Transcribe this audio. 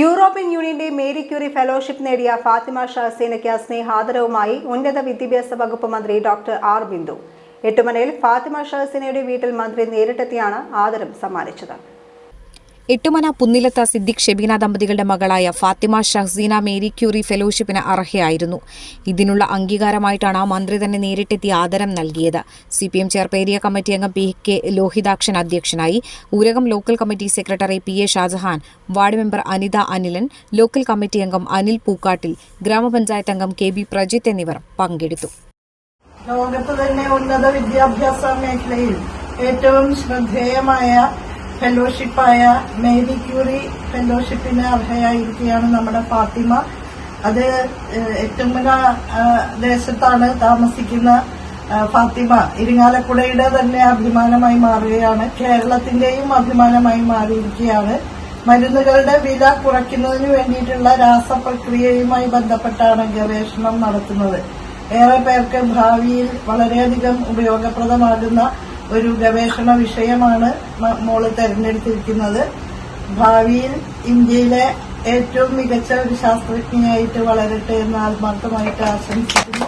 European യൂണിയന്റെ Marie Curie fellowship നേടിയ ഫാത്തിമ ഷഹസീനയ്ക്ക് സ്നേഹാദരവുമായി ഉന്നത വിദ്യാഭ്യാസ വകുപ്പ് മന്ത്രി ഡോക്ടർ ആർ ബിന്ദു. എട്ടുമനയിൽ ഫാത്തിമ ഷഹസീനയുടെ വീട്ടിൽ മന്ത്രി നേരിട്ടെത്തിയാണ് ആദരം സമ്മാനിച്ചത്. എട്ടുമന പുന്നിലത്ത സിദ്ദിഖ് ഷെബീന ദമ്പതികളുടെ മകളായ ഫാത്തിമ ഷഹ്സീന മേരി ക്യൂറി ഫെലോഷിപ്പിന് അർഹയായിരുന്നു. ഇതിനുള്ള അംഗീകാരമായിട്ടാണ് ആ മന്ത്രി തന്നെ നേരിട്ടെത്തി ആദരം നൽകിയത്. സി പി എം ചെയർപേരിയ കമ്മിറ്റി അംഗം പി കെ ലോഹിതാക്ഷൻ അധ്യക്ഷനായി Oorakam local committee secretary P A Shajahan ward member Anitha Anilan local committee അംഗം അനിൽ പൂക്കാട്ടിൽ ഗ്രാമപഞ്ചായത്ത് അംഗം കെ ബി പ്രജിത്ത് എന്നിവർ പങ്കെടുത്തു. ലോകത്ത് തന്നെ ഉന്നത വിദ്യാഭ്യാസ മേഖലയിൽ ഏറ്റവും ശ്രദ്ധേയമായ ഫെലോഷിപ്പായ മേരി ക്യൂറി ഫെലോഷിപ്പിന് അർഹയായിരിക്കുകയാണ് നമ്മുടെ ഫാത്തിമ. അത് എട്ടുമല ദേശത്താണ് താമസിക്കുന്ന ഫാത്തിമ. ഇരിങ്ങാലക്കുടയുടെ തന്നെ അഭിമാനമായി മാറുകയാണ്. കേരളത്തിന്റെയും അഭിമാനമായി മാറിയിരിക്കുകയാണ്. മരുന്നുകളുടെ വില കുറയ്ക്കുന്നതിന് വേണ്ടിയിട്ടുള്ള രാസപ്രക്രിയയുമായി ബന്ധപ്പെട്ടാണ് ഗവേഷണം നടത്തുന്നത്. ഏറെ പേർക്ക് ഭാവിയിൽ വളരെയധികം ഉപയോഗപ്രദമാകുന്ന ഒരു ഗവേഷണ വിഷയമാണ് മോൾ തെരഞ്ഞെടുത്തിരിക്കുന്നത്. ഭാവിയിൽ ഇന്ത്യയിലെ ഏറ്റവും മികച്ച ഒരു ശാസ്ത്രജ്ഞയായിട്ട് വളരട്ടെ എന്ന് ആത്മാർത്ഥമായിട്ട് ആശംസിക്കുന്നു.